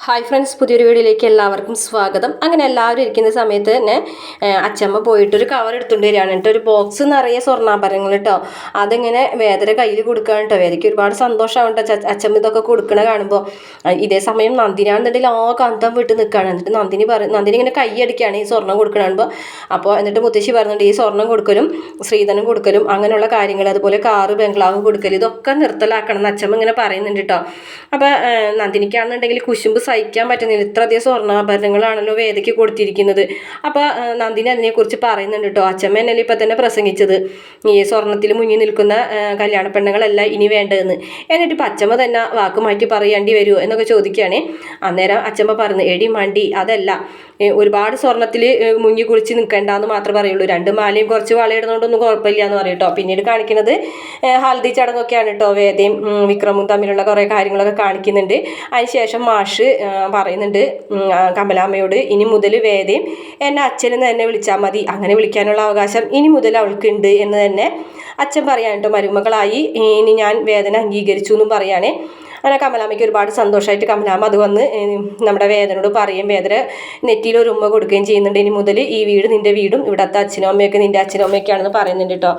Hi friends പുതിയൊരു വീഡിയോയിലേക്ക് എല്ലാവർക്കും സ്വാഗതം. അങ്ങനെ എല്ലാവരും ഇരിക്കുന്ന സമയത്ത് തന്നെ അച്ചമ്മ പോയിട്ടൊരു കവർ എടുത്തുകൊണ്ട് വരികയാണ്. കേട്ടോ ഒരു ബോക്സ് നിറയെ സ്വർണാഭരണങ്ങൾ കേട്ടോ അതിങ്ങനെ വേദന കയ്യിൽ കൊടുക്കുകയാണ് കേട്ടോ വേദയ്ക്ക് ഒരുപാട് സന്തോഷമാണ് കേട്ടോ അച്ച- അച്ചമ്മ ഇതൊക്കെ കൊടുക്കണ കാണുമ്പോൾ ഇതേ സമയം നന്ദിനാണെന്നുണ്ടെങ്കിൽ ആ കാന്തം വിട്ട് നിൽക്കുകയാണ്. എന്നിട്ട് നന്ദിനി പറ നന്ദിനി ഇങ്ങനെ കൈയടിക്കുകയാണ് ഈ സ്വർണം കൊടുക്കണ അപ്പോൾ എന്നിട്ട് മുത്തശ്ശി പറയുന്നുണ്ട് ഈ സ്വർണം കൊടുക്കലും ശ്രീധനം കൊടുക്കലും അങ്ങനെയുള്ള കാര്യങ്ങൾ അതുപോലെ കാറ് ബംഗ്ലാവ് കൊടുക്കൽ ഇതൊക്കെ നിർത്തലാക്കണം എന്ന് അച്ചമ്മ ഇങ്ങനെ പറയുന്നുണ്ട് കേട്ടോ അപ്പോൾ നന്ദിനിക്കാണെന്നുണ്ടെങ്കിൽ കുശുമ്പ് സഹിക്കാൻ പറ്റുന്നില്ല. ഇത്രയധികം സ്വർണാഭരണങ്ങളാണല്ലോ വേദയ്ക്ക് കൊടുത്തിരിക്കുന്നത്. അപ്പോൾ നന്ദിനി അതിനെക്കുറിച്ച് പറയുന്നുണ്ട് കേട്ടോ. അച്ചമ്മ എന്നല്ലേ ഇപ്പം തന്നെ പ്രസംഗിച്ചത്? ഈ സ്വർണത്തിൽ മുങ്ങി നിൽക്കുന്ന കല്യാണ പെണ്ണുങ്ങളല്ല ഇനി വേണ്ടതെന്ന്. എന്നിട്ട് ഇപ്പം അച്ഛമ്മ തന്നെ വാക്ക് മാറ്റി പറയേണ്ടി വരുമോ എന്നൊക്കെ ചോദിക്കുകയാണ്. അന്നേരം അച്ഛമ്മ പറഞ്ഞു എടി മണ്ടി അതല്ല. ഒരുപാട് സ്വർണത്തിൽ മുങ്ങി കുളിച്ച് നിൽക്കേണ്ട എന്ന് മാത്രമേ പറയുള്ളൂ. രണ്ട് മാലയും കുറച്ച് വളയിടുന്നതുകൊണ്ടൊന്നും കുഴപ്പമില്ല എന്ന് പറയും കേട്ടോ. പിന്നീട് കാണിക്കുന്നത് ഹൽദി ചടങ്ങൊക്കെയാണ് കേട്ടോ വേദയും വിക്രമും തമ്മിലുള്ള കുറേ കാര്യങ്ങളൊക്കെ കാണിക്കുന്നുണ്ട്. അതിനുശേഷം മാഷ് പറയുന്നുണ്ട്. കമലാമ്മയോട് ഇനി മുതൽ വേദയും എന്നെ അച്ഛനെന്ന് തന്നെ വിളിച്ചാൽ മതി. അങ്ങനെ വിളിക്കാനുള്ള അവകാശം ഇനി മുതൽ അവൾക്കുണ്ട് എന്ന് തന്നെ അച്ഛൻ പറയാൻ കേട്ടോ. മരുമകളായി ഇനി ഞാൻ വേദന അംഗീകരിച്ചു എന്നും പറയാനേ അങ്ങനെ കമലാമ്മയ്ക്ക് ഒരുപാട് സന്തോഷമായിട്ട് കമലാമ്മ അത് വന്ന് നമ്മുടെ വേദനയോട് പറയും. വേദന നെറ്റിയിൽ ഒരു ഉമ്മ കൊടുക്കുകയും ചെയ്യുന്നുണ്ട്. ഇനി മുതൽ ഈ വീട് നിന്റെ വീടും ഇവിടുത്തെ അച്ഛനും അമ്മയൊക്കെ നിന്റെ അച്ഛനും അമ്മയൊക്കെയാണെന്ന് പറയുന്നുണ്ട് കേട്ടോ.